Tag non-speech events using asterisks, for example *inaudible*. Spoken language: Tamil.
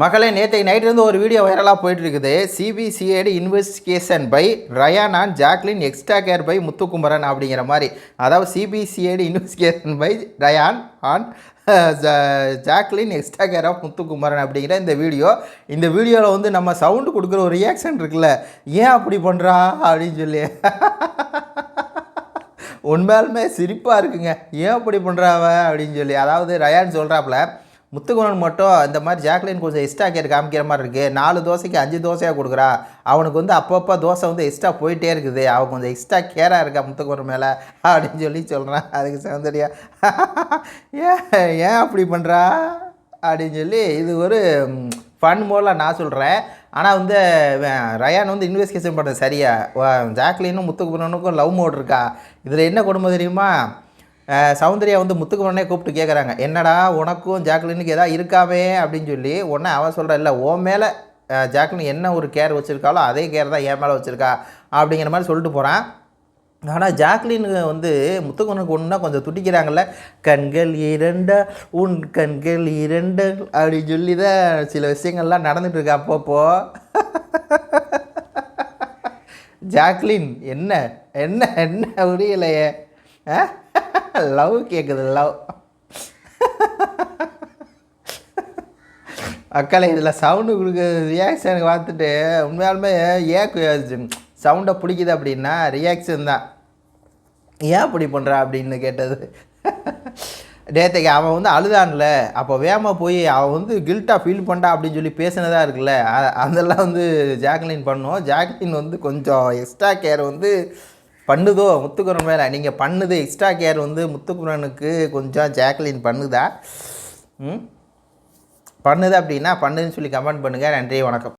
மகளே நேற்று நைட்லேருந்து ஒரு வீடியோ வைரலாக போயிட்டு இருக்குது CBCID investigation by Ryan and Jacqueline extra care by Muthukumaran அப்படிங்கிற மாதிரி. அதாவது CBCID investigation by Ryan and Jacqueline extra care of Muthukumaran அப்படிங்கிற இந்த வீடியோ இந்த வீடியோவில் வந்து நம்ம சவுண்டு கொடுக்குற ஒரு ரியாக்ஷன் இருக்குல்ல. ஏன் அப்படி பண்ணுறா அப்படின்னு சொல்லி. உண்மையாலுமே சிரிப்பாக இருக்குங்க. ஏன் அப்படி பண்ணுறாவ அப்படின்னு சொல்லி. அதாவது ரயான் சொல்கிறாப்புல முத்துக்குமரன் மட்டும் இந்த மாதிரி ஜாக்லின் கொஞ்சம் எக்ஸ்ட்ரா கேர் காமிக்கிற மாதிரி இருக்குது நாலு தோசைக்கு அஞ்சு தோசையாக கொடுக்குறா. அவனுக்கு வந்து அப்பப்போ தோசை வந்து எக்ஸ்ட்ரா போயிட்டே இருக்குது. அவன் கொஞ்சம் எக்ஸ்ட்ரா கேராக இருக்கா முத்துக்குமரன் மேலே அப்படின்னு சொல்லி சொல்கிறான் அதுக்கு சௌந்தர்யா *laughs* ஏன் ஏன் அப்படி பண்ணுறா அப்படின்னு சொல்லி இது ஒரு ஃபன் மோடில் நான் சொல்கிறேன் ஆனால் வந்து ரயான் வந்து இன்வெஸ்டிகேஷன் பண்ணுறது சரியா? ஜாக்லினும் முத்துக்குமரனுக்கும் லவ் மோட் இருக்கா? இதில் என்ன கொடுமை தெரியுமா? சௌந்தர்யா வந்து முத்துக்குமரனே கூப்பிட்டு கேட்குறாங்க என்னடா உனக்கும் ஜாக்லினுக்கு எதாவது இருக்காமே? அப்படின்னு சொல்லி உடனே அவன் சொல்கிற இல்லை ஓ மேலே ஜாக்லின் என்ன ஒரு கேர் வச்சுருக்காளோ அதே கேர் தான் என் மேலே வச்சுருக்கா அப்படிங்கிற மாதிரி சொல்லிட்டு போகிறான் ஆனால் ஜாக்லினுக்கு வந்து முத்துக்குமரனுக்கு ஒன்றுனா கொஞ்சம் துடிக்கிறாங்கல்ல கண்கள் இரண்ட உன் கண்கள் இரண்டு அப்படின்னு சொல்லி தான் சில விஷயங்கள்லாம் நடந்துட்டு இருக்கு அப்பப்போ. ஜாக்லின் என்ன என்ன என்ன முடியலையே லவ் கேட்குது லவ் அக்களை இதில் சவுண்டு கொடுக்க ரியாக்ஷனுக்கு பார்த்துட்டு உண்மையாலுமே ஏன் சவுண்டை பிடிக்குது அப்படின்னா ரியாக்ஷன் தான். ஏன் அப்படி பண்ணுறா அப்படின்னு கேட்டது. நேற்றுக்கு அவன் வந்து அழுதான்ல. அப்போ வேகமாக போய் அவன் வந்து கில்ட்டாக ஃபீல் பண்ணா அப்படின்னு சொல்லி பேசினதாக இருக்குல்ல. அதெல்லாம் வந்து ஜாக்லின் பண்ணோம். ஜாக்லின் வந்து கொஞ்சம் எக்ஸ்ட்ரா கேர் வந்து பண்ணுதோ? முத்துக்குரன் மேலே. நீங்கள் பண்ணுது. எக்ஸ்ட்ரா கேர் வந்து முத்துக்குரனுக்கு கொஞ்சம் ஜாக்லின் பண்ணுதா? ம்? பண்ணுது அப்படின்னா பண்ணுதுன்னு சொல்லி கமெண்ட் பண்ணுங்கள் நன்றி வணக்கம்.